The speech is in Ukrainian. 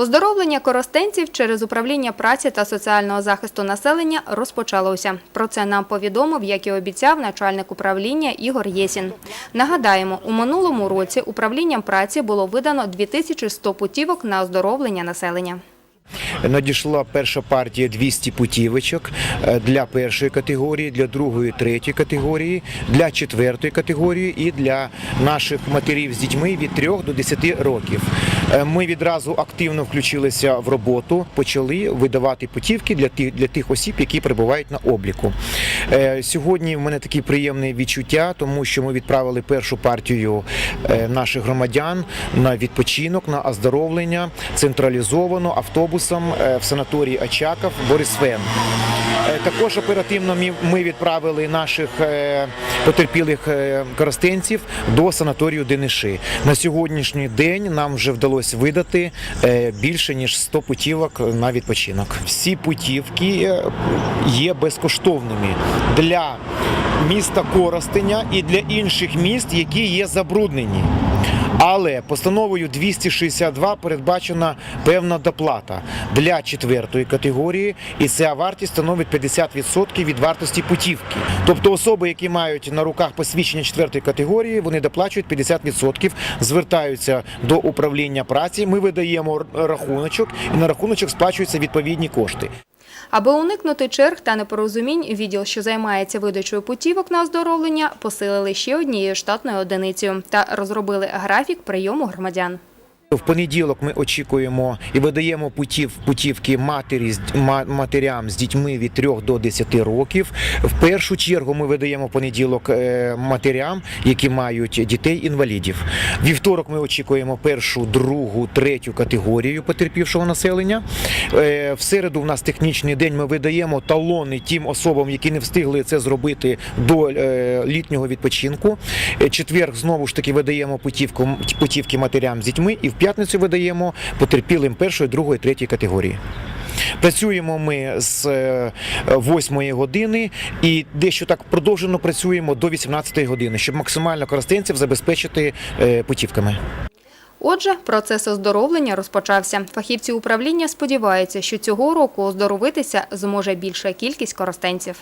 Оздоровлення коростенців через управління праці та соціального захисту населення розпочалося. Про це нам повідомив, як і обіцяв, начальник управління Ігор Єсін. Нагадаємо, у минулому році управлінням праці було видано 2100 путівок на оздоровлення населення. Надійшла перша партія 200 путівочок е, для першої категорії, для другої, третьої категорії, для четвертої категорії і для наших матерів з дітьми від 3 до 10 років. Е, Ми відразу активно включилися в роботу, почали видавати путівки для тих, для тих осіб, які перебувають на обліку. Е, Сьогодні в мене такі приємні відчуття, тому що ми відправили першу партію е, наших громадян на відпочинок, на оздоровлення централізовано автобусом в санаторії Очаков Борисфен. Е, Також оперативно ми відправили наших е, потерпілих е, коростенців до санаторію Дениши. На сьогоднішній день нам вже вдалося видати більше ніж 100 путівок на відпочинок. Всі путівки є безкоштовними для міста Коростеня і для інших міст, які є забруднені. Але постановою 262 передбачена певна доплата для четвертої категорії, і ця вартість становить 50% від вартості путівки. Тобто особи, які мають на руках посвідчення четвертої категорії, вони доплачують 50%, звертаються до управління праці. Ми видаємо рахуночок, і на рахуночок сплачуються відповідні кошти. Аби уникнути черг та непорозумінь, відділ, що займається видачою путівок на оздоровлення, посилили ще однією штатною одиницею та розробили графік прийому громадян. В понеділок ми очікуємо і видаємо путів, путівки матері, матерям з дітьми від 3 до 10 років. В першу чергу ми видаємо понеділок е, матерям, які мають дітей-інвалідів. Вівторок ми очікуємо першу, другу, третю категорію потерпівшого населення. Е, В середу в нас технічний день. Ми видаємо талони тим особам, які не встигли це зробити до е, літнього відпочинку. Е, Четвер знову ж таки видаємо путівку, путівки матерям з дітьми, і в п'ятницю видаємо потерпілим першої, другої, третьої категорії. Працюємо ми з 8 години і дещо так продовжено працюємо до 18 години, щоб максимально користенців забезпечити е, путівками. Отже, процес оздоровлення розпочався. Фахівці управління сподіваються, що цього року оздоровитися зможе більша кількість коростенців.